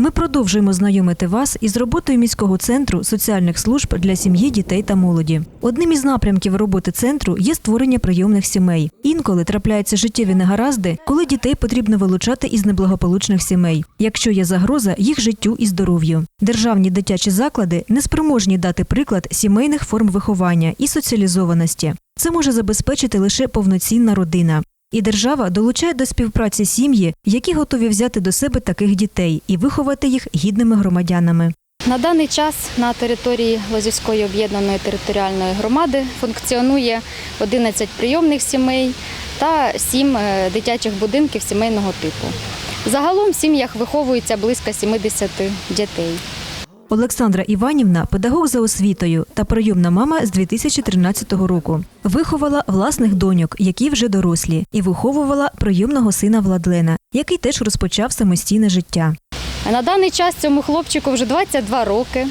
Ми продовжуємо знайомити вас із роботою міського центру соціальних служб для сім'ї, дітей та молоді. Одним із напрямків роботи центру є створення прийомних сімей. Інколи трапляються життєві негаразди, коли дітей потрібно вилучати із неблагополучних сімей, якщо є загроза їх життю і здоров'ю. Державні дитячі заклади не спроможні дати приклад сімейних форм виховання і соціалізованості. Це може забезпечити лише повноцінна родина. І держава долучає до співпраці сім'ї, які готові взяти до себе таких дітей і виховати їх гідними громадянами. На даний час на території Лозівської об'єднаної територіальної громади функціонує 11 прийомних сімей та 7 е, дитячих будинків сімейного типу. Загалом в сім'ях виховується близько 70 дітей. Олександра Іванівна педагог за освітою та прийомна мама з 2013 року. Виховала власних доньок, які вже дорослі, і виховувала прийомного сина Владлена, який теж розпочав самостійне життя. На даний час цьому хлопчику вже 22 роки.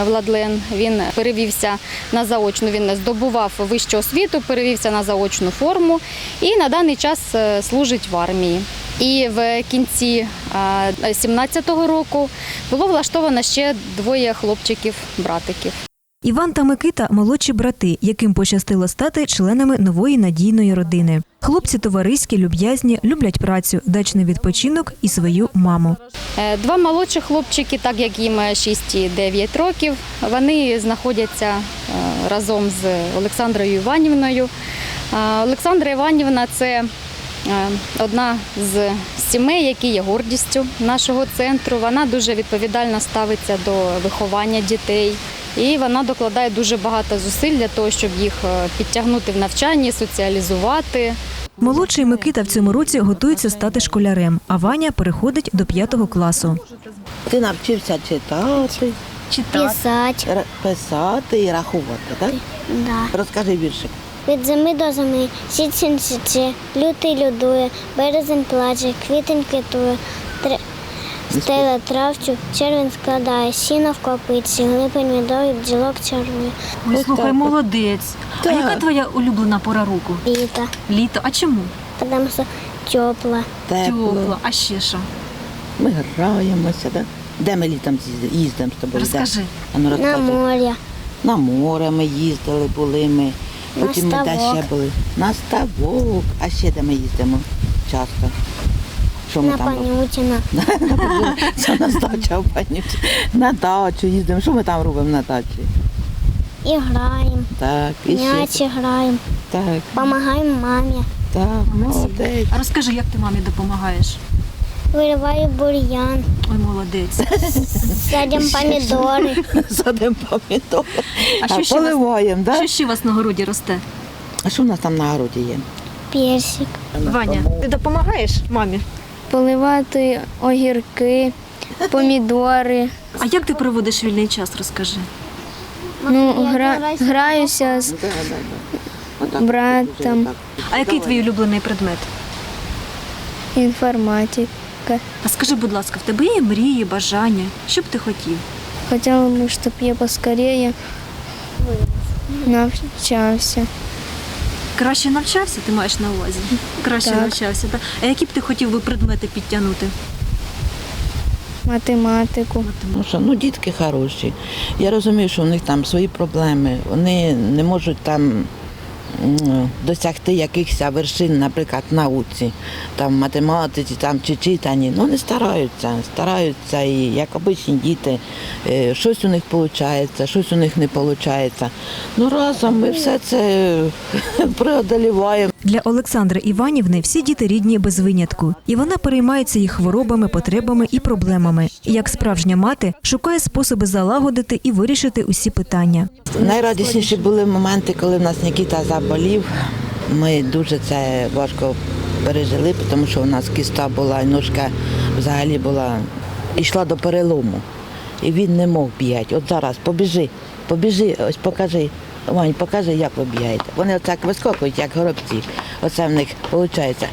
е, Владлен він перевівся на заочну. Він здобував вищу освіту, перевівся на заочну форму і на даний час е, служить в армії. І в кінці 17-го року було влаштовано ще двоє хлопчиків-братиків. Іван та Микита молодші брати, яким пощастило стати членами нової надійної родини. Хлопці товариські, люб'язні, люблять працю, дачний відпочинок і свою маму. Е, Два молодші хлопчики, так як їм 6 і 9 років, вони знаходяться е, разом з Олександрою Іванівною. Е, Олександра Іванівна це одна з сімей, які є гордістю нашого центру. Вона дуже відповідально ставиться до виховання дітей. І вона докладає дуже багато зусиль для того, щоб їх е, підтягнути в навчанні, соціалізувати. Молодший Микита в цьому році готується стати школярем, а Ваня переходить до п'ятого класу. Ти навчився читати, Писать, ра- писати і рахувати, так? да. Розкажи віршик. Від зими до зими, січень січе, лютий людує, березень плаче, квітень квітує, тр... стеля травчу, червень складає, сіно в копиці, липень медовий, бджілок чарує, Ой, слухай, так молодець. А яка твоя улюблена пора року? літо, Літо. А чому? тому що тепло. Тепло. А ще що? Ми граємося, так? Де ми літом їздимо з тобою? де? Розкажи. А ну, На морі, На море ми їздили, були ми. На Потім ми де ще були. На ставок. А ще де ми їздимо часто. Що ми на там робимо? панютіна, Це у нас дача в. На дачу їздимо. Що ми там робимо на дачі? і граємо, Так, і ще. м'ячі граємо, Так, допомагаємо мамі, так, молодець. А розкажи, як ти мамі допомагаєш? Вириваю бур'ян, Ой, молодець. садимо помідори, Садимо помідори. А що ще у вас- поливаємо, так? Що ще у вас на городі росте? А що в нас там на городі є? персик, Ваня, ти допомагаєш мамі? поливати огірки, помідори. А як ти проводиш вільний час, розкажи? Ну, гра, граюся з да. Отак, Братом. А який твій улюблений предмет? Інформатики. А скажи, будь ласка, в тебе є мрії, бажання? Що б ти хотів? Хотіла б, щоб я поскорее навчався. Краще навчався, ти маєш на увазі? Краще Так. навчався, так? А які б ти хотів би предмети підтягнути? Математику. Ну що, ну дітки хороші. Я розумію, що у них там свої проблеми. Вони не можуть там досягти якихось вершин, наприклад, в науці, там в математиці, там чи читанні. Ну не стараються, стараються і як обичні діти, е, щось у них виходить, щось у них не виходить. Ну разом ми все це преодоліваємо. Для Олександри Іванівни всі діти рідні без винятку, і вона переймається їх хворобами, потребами і проблемами. Як справжня мати шукає способи залагодити і вирішити усі питання. Найрадісніші були моменти, коли в нас Нікіта заболів. Ми дуже це важко пережили, тому що у нас кіста була, ножка взагалі була, йшла до перелому. І він не мог бігати. От зараз побіжи, побіжи, ось покажи. Вань, покажи, як ви бігаєте. Вони отак вискокують, як горобці. Оце в них виходить.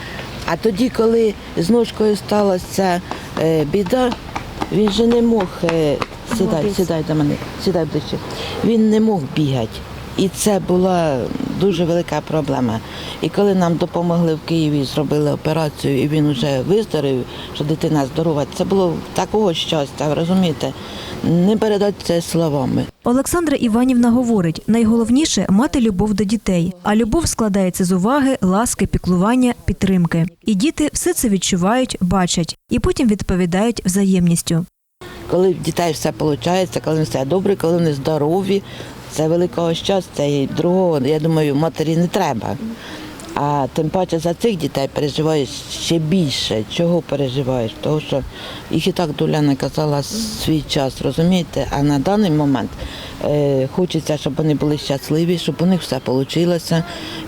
А тоді, коли з ножкою сталася е, біда, він же не мог е, сідай, сідай до мене, сідай ближче. Він не мог бігати. І це була дуже велика проблема. І коли нам допомогли в Києві, зробили операцію, і він вже виздоровів, що дитина здорова, це було такого щастя, розумієте? Не передати це словами. Олександра Іванівна говорить, найголовніше мати любов до дітей, а любов складається з уваги, ласки, піклування, підтримки. І діти все це відчувають, бачать і потім відповідають взаємністю. Коли в дітей все виходить, коли все добре, коли вони здорові, це великого щастя і другого, я думаю, матері не треба. А тим паче за цих дітей переживаєш ще більше. Чого переживаєш? Тому що їх і так доля наказала свій час, розумієте? А на даний момент е, хочеться, щоб вони були щасливі, щоб у них все вийшло.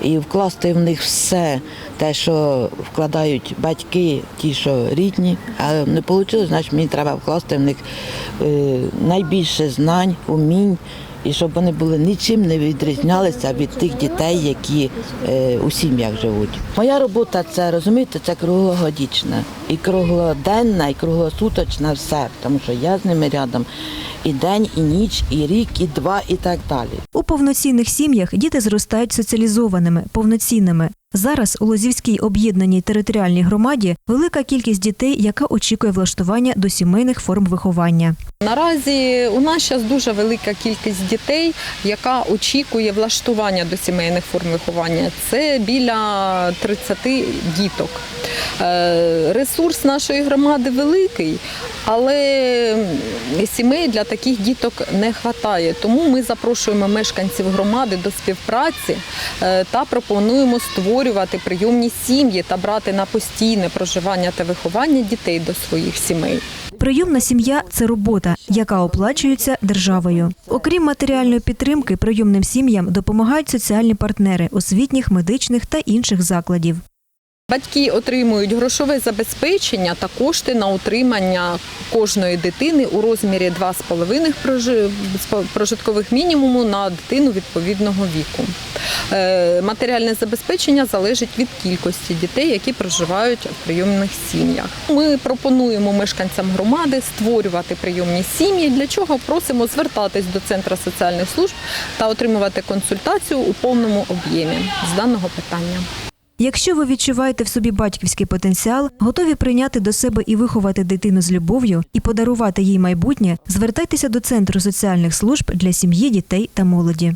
І вкласти в них все, те, що вкладають батьки, ті, що рідні, а не вийшло, значить мені треба вкласти в них е, найбільше знань, умінь. І щоб вони були нічим не відрізнялися від тих дітей, які е, у сім'ях живуть. Моя робота це розумієте, це круглогодічна, і круглоденна, і круглосуточна все, тому що я з ними рядом і день, і ніч, і рік, і два, і так далі. У повноцінних сім'ях діти зростають соціалізованими, повноцінними. Зараз у Лозівській об'єднаній територіальній громаді велика кількість дітей, яка очікує влаштування до сімейних форм виховання. Наразі у нас зараз дуже велика кількість дітей, яка очікує влаштування до сімейних форм виховання. Це біля 30 діток. Е, Ресурс нашої громади великий, але сімей для таких діток не вистачає. Тому ми запрошуємо мешканців громади до співпраці е, та пропонуємо створювати прийомні сім'ї та брати на постійне проживання та виховання дітей до своїх сімей. Прийомна сім'я це робота, яка оплачується державою. Окрім матеріальної підтримки, прийомним сім'ям допомагають соціальні партнери освітніх, медичних та інших закладів. Батьки отримують грошове забезпечення та кошти на утримання кожної дитини у розмірі 2,5 прожи- прожиткових мінімуму на дитину відповідного віку. Е, Матеріальне забезпечення залежить від кількості дітей, які проживають в прийомних сім'ях. Ми пропонуємо мешканцям громади створювати прийомні сім'ї, для чого просимо звертатись до Центру соціальних служб та отримувати консультацію у повному об'ємі з даного питання. Якщо ви відчуваєте в собі батьківський потенціал, готові прийняти до себе і виховати дитину з любов'ю і подарувати їй майбутнє, звертайтеся до Центру соціальних служб для сім'ї, дітей та молоді.